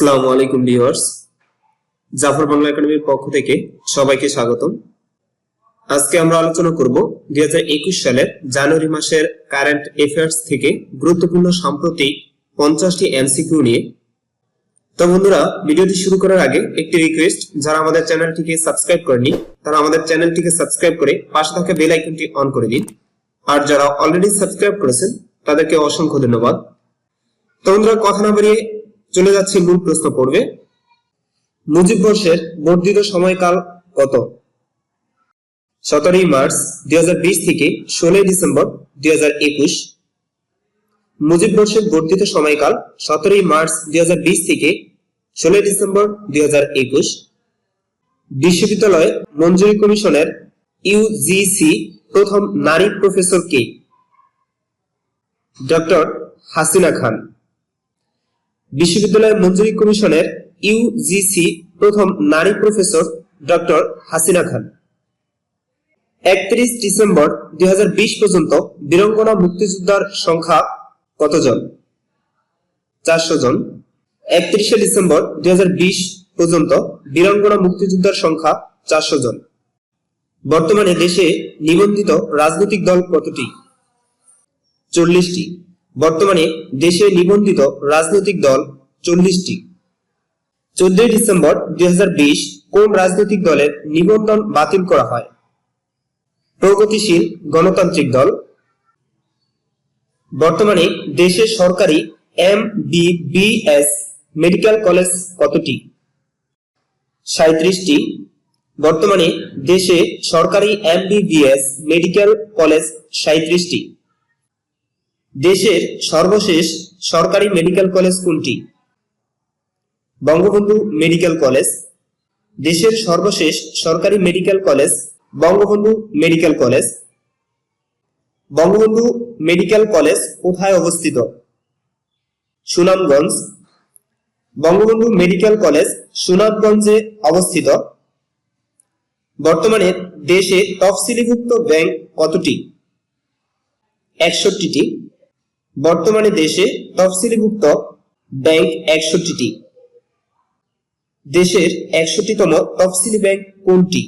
আসসালামু আলাইকুম ভিউয়ার্স। জাফর বাংলা একাডেমির পক্ষ থেকে সবাইকে স্বাগতম। আজকে আমরা আলোচনা করব দুই সালের জানুয়ারি মাসের কারেন্ট অ্যাফেয়ার্স থেকে গুরুত্বপূর্ণ সাম্প্রতিক পঞ্চাশটি এমসিকিউ নিয়ে। তো বন্ধুরা, ভিডিওটি শুরু করার আগে একটি রিকোয়েস্ট যারা আমাদের চ্যানেলটিকে সাবস্ক্রাইব করেনি তারা আমাদের চ্যানেলটিকে সাবস্ক্রাইব করে পাশে থাকা বেল আইকনটি অন করে দিন। আর যারা অলরেডি সাবস্ক্রাইব করেছেন, তাদেরকে অসংখ্য ধন্যবাদ। তো বন্ধুরা, কথা না বাড়িয়ে চলে যাচ্ছে মূল প্রশ্ন পড়বে মুজিব বর্ষের বর্ধিত সময়কাল কত? সতেরোই মার্চ দুই হাজার বিশ থেকে ষোলোই ডিসেম্বর দুই হাজার একুশ। মুজিব বর্ষের বর্ধিত সময়কাল সতেরোই মার্চ দুই হাজার বিশ থেকে ষোলোই ডিসেম্বর দুই বিশ্ববিদ্যালয় মঞ্জুরি কমিশনের ইউজিসি প্রথম নারী প্রফেসর কে? ডক্টর হাসিনা খান। বিশ্ববিদ্যালয় মঞ্জুরি কমিশনের ইউজিসি প্রথম নারী প্রফেসর ডক্টর হাসিনা খান। একত্রিশ ডিসেম্বর দুই পর্যন্ত বীরঙ্গনা মুক্তিযোদ্ধার সংখ্যা কতজন? চারশো জন। একত্রিশে ডিসেম্বর দুই হাজার বিশ পর্যন্ত বীরঙ্গনা মুক্তিযোদ্ধার সংখ্যা চারশো জন। বর্তমানে দেশে নিবন্ধিত রাজনৈতিক দল কতটি? চল্লিশটি। বর্তমানে দেশে নিবন্ধিত রাজনৈতিক দল চল্লিশটি। চোদ্দই ডিসেম্বর দুই হাজার বিশ কোন রাজনৈতিক দলের নিবন্ধন বাতিল করা হয়? প্রগতিশীল গণতান্ত্রিক দল। বর্তমানে দেশে সরকারি এম মেডিকেল কলেজ কতটি? সাঁত্রিশটি বর্তমানে দেশে সরকারি এমবিবিএস মেডিকেল কলেজ সাঁত্রিশটি দেশের সর্বশেষ সরকারি মেডিকেল কলেজ কোনটি? বঙ্গবন্ধু মেডিকেল কলেজ, দেশের সর্বশেষ সরকারি medical college, Bangabandhu medical college. Bangabandhu medical college কোথায় অবস্থিত? সুনামগঞ্জ। বঙ্গবন্ধু মেডিকেল কলেজ সুনামগঞ্জে অবস্থিত। বর্তমানে দেশে তফসিলিভুক্ত ব্যাংক কতটি? একষট্টিটি। বর্তমানে দেশে তফসিলিভুক্ত ব্যাংক একষট্টিটি। দেশের একষট্টিতম তফসিলি ব্যাংক কোনটি?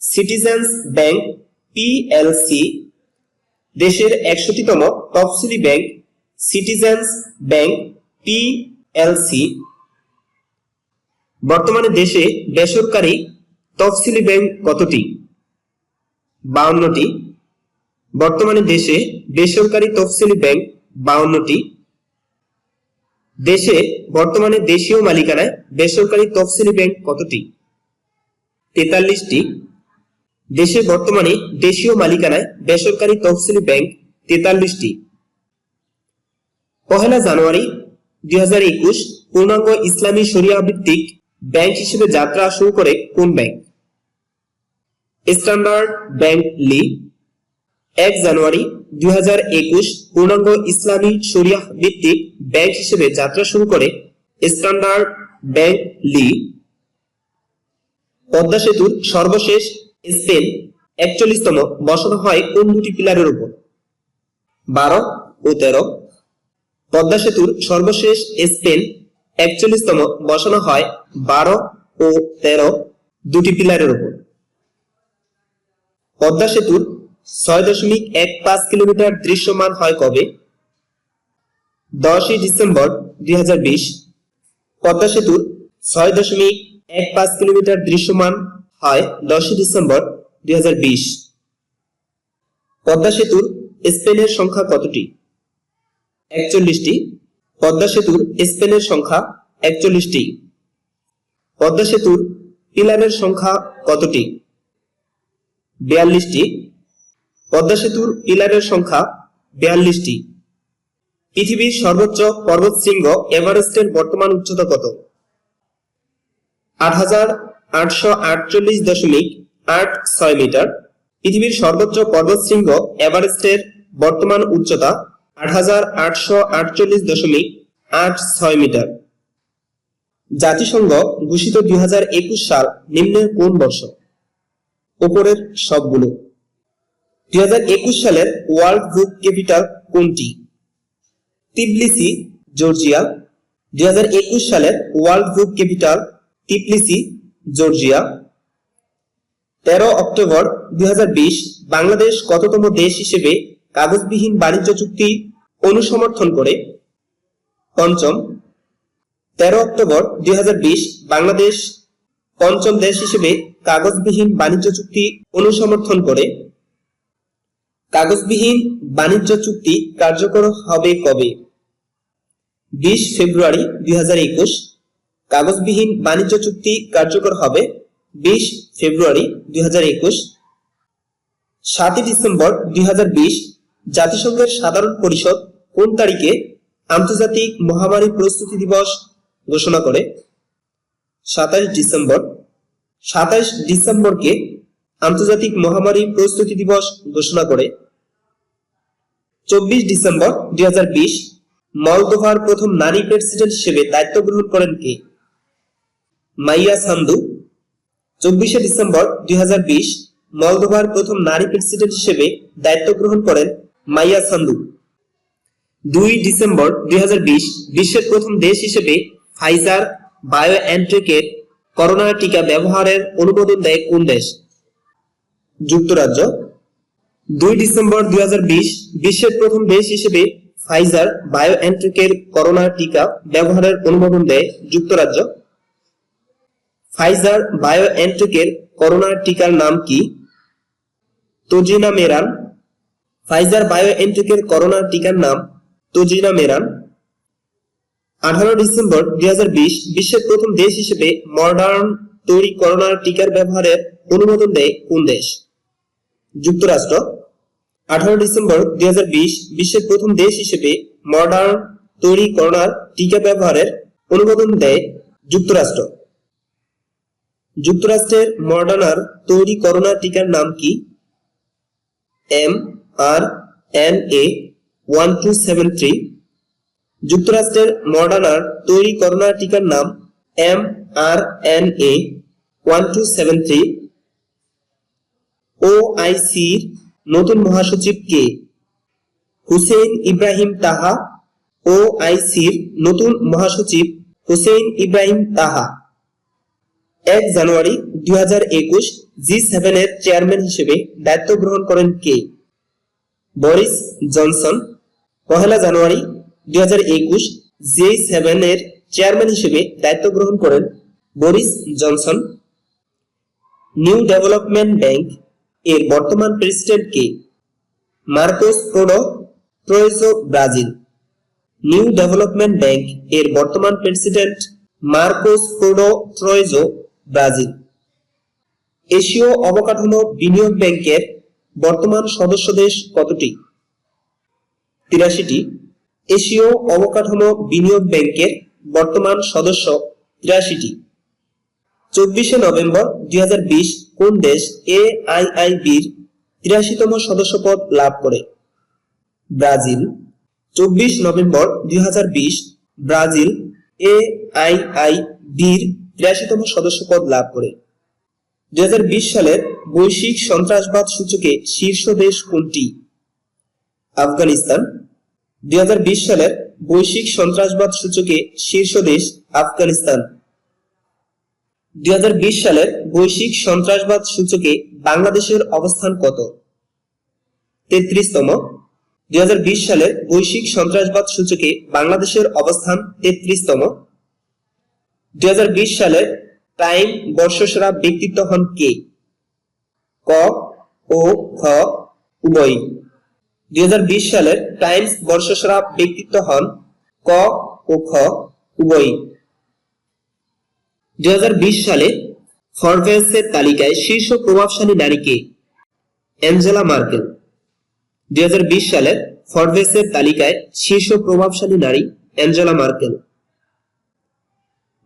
সিটিজেন্স ব্যাংক পিএলসি দেশের একষট্টিতম তফসিলি ব্যাংক, সিটিজেন্স ব্যাংক পিএলসি বর্তমানে দেশে বেসরকারি তফসিলি ব্যাংক কতটি? বাউন্নটি। বর্তমানে দেশে বেসরকারি তফসিলি ব্যাংক বাউন্নটি। দেশে বর্তমানে দেশীয় মালিকানায় বেসরকারি তফসিলি ব্যাংক কতটি? তেতাল্লিশটি। দেশে বর্তমানে দেশীয় মালিকানায় বেসরকারি তফসিলি ব্যাংক তেতাল্লিশটি। পহেলা জানুয়ারি দুই হাজার একুশ পূর্ণাঙ্গ ইসলামী শরিয়া ভিত্তিক ব্যাংক হিসেবে যাত্রা শুরু করে কোন ব্যাংক? স্ট্যান্ডার্ড ব্যাংক লি। এক জানুয়ারি দুই হাজার একুশ পূর্ণাঙ্গ ইসলামী শরিয়া ভিত্তিক ব্যাংক হিসেবে যাত্রা শুরু করে স্ট্যান্ডার্ড ব্যাংক লি। পদ্মা সেতুর সর্বশেষ স্পেন একচল্লিশতম বসানো হয় কোন দুটি পিলারের উপর? বারো ও তেরো। পদ্মা সেতুর সর্বশেষ স্পেন একচল্লিশতম বসানো হয় বারো ও তেরো দুটি পিলারের উপর। পদ্মা সেতুর ছয় দশমিক এক পাঁচ কিলোমিটার দৃশ্যমান হয় কবে? দশই ডিসেম্বর দুই হাজার বিশ, পদ্মা সেতুর ছয় দশমিক এক পাঁচ কিলোমিটার দৃশ্যমান হয় দশই ডিসেম্বর দুই হাজার বিশ। পদ্মা সেতুর স্পেনের সংখ্যা কতটি? একচল্লিশটি। পদ্মা সেতুর স্পেনের সংখ্যা একচল্লিশটি। পদ্মা সেতুর পিলারের সংখ্যা কতটি? বিয়াল্লিশটি। পদ্মা সেতুর পিলারের সংখ্যা বিয়াল্লিশটি। পৃথিবীর সর্বোচ্চ পর্বত শৃঙ্গ এভারেস্টের বর্তমান উচ্চতা কত? আট হাজার আটশো আটচল্লিশ দশমিক আট ছয় মিটার। পৃথিবীর সর্বোচ্চ পর্বত শৃঙ্গ এভারেস্টের বর্তমান উচ্চতা আট হাজার আটশো আটচল্লিশ দশমিক আট ছয় মিটার। জাতিসংঘ ঘোষিত দুই হাজার একুশ সাল নিম্নের কোন বর্ষ? উপরের সবগুলো। দুই হাজার একুশ সালের ওয়ার্ল্ড বুক ক্যাপিটাল কোনটি? Tbilisi, Georgia. দুই হাজার একুশ সালের world group capital Tbilisi Georgia. তেরো অক্টোবর দুই হাজার বিশ, বাংলাদেশ কততম দেশ হিসেবে কাগজবিহীন বাণিজ্য চুক্তি অনুসমর্থন করে? পঞ্চম। তেরো অক্টোবর দুই হাজার বিশ, বাংলাদেশ পঞ্চম দেশ হিসেবে কাগজবিহীন বাণিজ্য চুক্তি অনুসমর্থন করে? কাগজবিহীন বাণিজ্য চুক্তি কার্যকর হবে কবে? বিশ ফেব্রুয়ারি দুই হাজার একুশ। কাগজবিহীন বাণিজ্য চুক্তি কার্যকর হবে বিশ ফেব্রুয়ারি দুই সাতই ডিসেম্বর দুই হাজার বিশ। জাতিসংঘের সাধারণ পরিষদ কোন তারিখে আন্তর্জাতিক মহামারী প্রস্তুতি দিবস ঘোষণা করে? সাতাইশ ডিসেম্বর। সাতাইশ ডিসেম্বরকে আন্তর্জাতিক মহামারী প্রস্তুতি দিবস ঘোষণা করে। চব্বিশ ডিসেম্বর দুই মলদোভার প্রথম নারী প্রেসিডেন্ট হিসেবে দায়িত্ব গ্রহণ করেন কে? মাইয়া সান্দু। চব্বিশে ডিসেম্বর দুই মলদোভার প্রথম নারী প্রেসিডেন্ট হিসেবে দায়িত্ব গ্রহণ করেন মাইয়া সান্দু। দুই ডিসেম্বর দুই বিশ্বের প্রথম দেশ হিসেবে ফাইজার বায়ো এর করোনা টিকা ব্যবহারের অনুমোদন দেয় কোন দেশ? যুক্তরাজ্য। দুই ডিসেম্বর দুই বিশ্বের প্রথম দেশ হিসেবে ফাইজার বায়ো এর করোনা টিকা ব্যবহারের অনুমোদন দেয় যুক্তরাজ্য। ফাইজার বায়ো এর করোনা টিকার নাম কি? Tozinameran. ফাইজার বায়ো এর করোনা টিকার নাম তোজিনা মেরান। আঠারো ডিসেম্বর দুই বিশ্বের প্রথম দেশ হিসেবে মডার্ন তৈরি করোনার টিকার ব্যবহারের অনুমোদন দেয় কোন দেশ? যুক্তরাষ্ট্র। আঠারো ডিসেম্বর দুই বিশ্বের প্রথম দেশ হিসেবে মডার্ন তৈরি করোনার টিকা ব্যবহারের অনুমোদন দেয় যুক্তরাষ্ট্র। যুক্তরাষ্ট্রের মডার্নার তৈরি করোনা টিকার নাম কি? M R N A one two seven three. যুক্তরাষ্ট্রের মডার্নার তৈরি করোনা টিকার নাম M R N A one two seven three. O আইসির নতুন মহাসচিব কে? হুসেইন ইব্রাহিম তাহা ও আইসির নতুন মহাসচিব হুসেইন ইব্রাহিম তাহা। এক জানুয়ারি দুই হাজার একুশ জি সেভেন এর চেয়ারম্যান হিসেবে দায়িত্ব গ্রহণ করেন কে? Boris Johnson. পহেলা জানুয়ারি দুই হাজার একুশ জি সেভেন এর চেয়ারম্যান হিসেবে দায়িত্ব গ্রহণ করেন Boris Johnson. New Development Bank এর বর্তমান প্রেসিডেন্ট কে? Marcos Prado Troyjo Brazil. New Development Bank এর বর্তমান president Marcos Prado Troyjo Brazil. এশীয় অবকাঠামো বিনিয়োগ ব্যাংকের বর্তমান সদস্য দেশ কতটি? তিরাশিটি। এশীয় অবকাঠামো বিনিয়োগ ব্যাংকের বর্তমান সদস্য তিরাশিটি। চব্বিশে নভেম্বর দুই হাজার বিশ কোন দেশ এ আই আই বির তিরাশিতম সদস্যপদ লাভ করে? ব্রাজিল। চব্বিশ নভেম্বর দুই হাজার বিশ ব্রাজিল এ আই আই বির তিরাশিতম সদস্যপদ লাভ করে। দুই হাজার বিশ সালের বৈশ্বিক সন্ত্রাসবাদ সূচকে শীর্ষ দেশ কোনটি? আফগানিস্তান। দুই হাজার বিশ সালের বৈশ্বিক সন্ত্রাসবাদ সূচকে শীর্ষ দেশ আফগানিস্তান। দুই সালের বৈশ্বিক সন্ত্রাসবাদ সূচকে বাংলাদেশের অবস্থান কত? তেত্রিশতম। দুই সালের বৈশ্বিক সন্ত্রাসবাদ সূচকে বাংলাদেশের অবস্থান তেত্রিশতম। দুই সালের টাইম বর্ষসেরা ব্যক্তিত্ব হন কে? ক, ও, খ উভয় দুই সালের টাইমস বর্ষসেরা ব্যক্তিত্ব হন ক, ও, খ উভয় দুই হাজার বিশ সালে ফরভেসের তালিকায় শীর্ষ প্রভাবশালী নারী কে? Angela Merkel. দুই সালের ফরভেসের তালিকায় শীর্ষ প্রভাবশালী নারী অ্যাঞ্জেলা মার্কেল।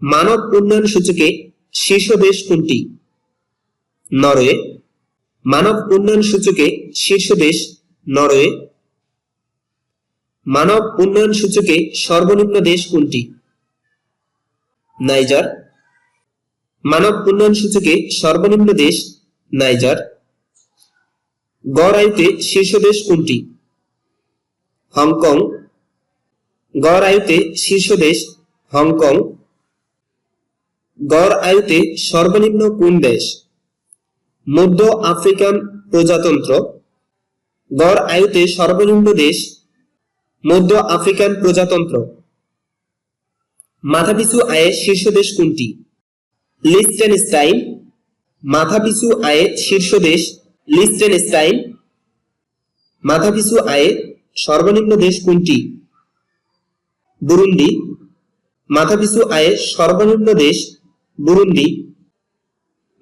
মানব উন্নয়ন সূচকে শীর্ষ দেশ কোনটি? নরওয়ে। মানব উন্নয়ন সূচকে শীর্ষ দেশ নরওয়ে। মানব উন্নয়ন সূচকে সর্বনিম্ন দেশ কোনটি? নাইজার। মানব উন্নয়ন সূচকে সর্বনিম্ন দেশ নাইজার। গড় আয়ুতে শীর্ষ দেশ কোনটি? হংকং। গড় আয়ুতে শীর্ষ দেশ হংকং। গড় আয়ুতে সর্বনিম্ন কোন দেশ? মধ্য আফ্রিকান প্রজাতন্ত্র। গড় আয়ুতে সর্বনিম্ন দেশ মধ্য আফ্রিকান প্রজাতন্ত্র। মাথাপিছু আয়ে শীর্ষ দেশ কোনটি? লিস্টেনস্টাইন মাথাপিছু আয়ে শীর্ষ দেশ লিস্টেনস্টাইন মাথাপিছু আয়ে সর্বনিম্ন দেশ কোনটি? বুরুন্ডি, মাথাপিছু আয়ে সর্বনিম্ন দেশ বুরুন্ডি।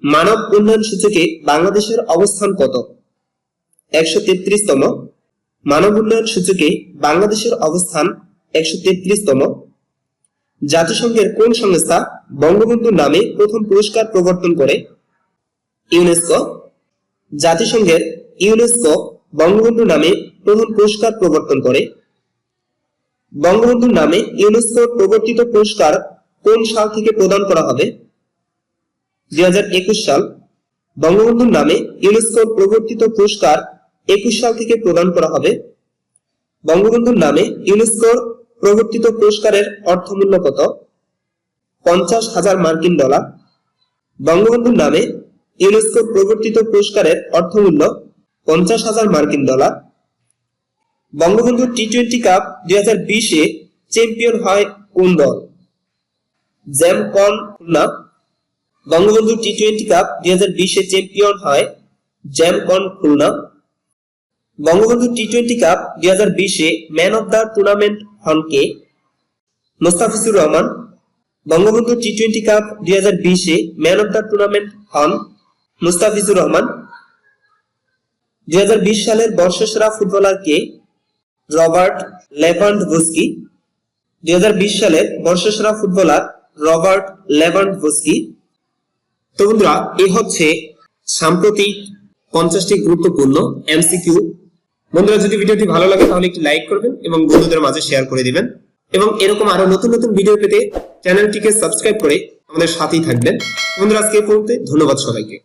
মানব উন্নয়ন সূচকে বাংলাদেশের অবস্থান কত? একশো তেত্রিশতম। মানব উন্নয়ন সূচকে বাংলাদেশের অবস্থান একশো তেত্রিশতম। জাতিসংঘের কোন সংস্থা বঙ্গবন্ধু নামে প্রথম পুরস্কার প্রবর্তন করে? ইউনেস্কো। জাতিসংঘের ইউনেস্কো বঙ্গবন্ধু নামে প্রথম পুরস্কার প্রবর্তন করে। বঙ্গবন্ধুর নামে ইউনেস্কো প্রবর্তিত পুরস্কার কোন সাল থেকে প্রদান করা হবে? দুই হাজার একুশ সাল। বঙ্গবন্ধুর নামে ইউনেস্কো প্রবর্তিত পুরস্কার একুশ সাল থেকে প্রদান করা হবে। বঙ্গবন্ধুর নামে ইউনেস্কোর প্রবর্তিত পুরস্কারের অর্থমূল্য কত? পঞ্চাশ হাজার মার্কিন ডলার। বঙ্গবন্ধুর নামে ইউনেস্কো প্রবর্তিত পুরস্কারের অর্থমূল্য পঞ্চাশ হাজার মার্কিন dollar. Bangabandhu T twenty cup দুই হাজার বিশে চ্যাম্পিয়ন হয় কোন দল? Gemcon Khulna. Bangabandhu T twenty cup দুই হাজার বিশে চ্যাম্পিয়ন হয় Gemcon Khulna. Bangabandhu T twenty cup দুই হাজার বিশে ম্যান অব দ্য টুর্নামেন্ট হন কে? Mustafizur Rahman. Bangabandhu T twenty cup দুই হাজার বিশে ম্যান অব দ্য টুর্নামেন্ট হন মুস্তাফিজুর রহমান। দুই হাজার বিশ সালের বর্ষসেরা ফুটবলার কে? রবার্ট লেভান্ড ভস্কি দুই হাজার বিশ সালের বর্ষসেরা ফুটবলার রবার্ট লেভান্ড ভস্কি তো বন্ধুরা এই হচ্ছে সাম্প্রতিক পঞ্চাশটি গুরুত্বপূর্ণ এমসিকিউ। বন্ধুরা, যদি ভিডিওটি ভালো লাগে, তাহলে একটি লাইক করবেন এবং বন্ধুদের মাঝে শেয়ার করে দিবেন। এবং এরকম আরও নতুন নতুন ভিডিও পেতে চ্যানেলটিকে সাবস্ক্রাইব করে আমাদের সাথেই থাকবেন। বন্ধুরা, আজকে পড়তে ধন্যবাদ সবাইকে।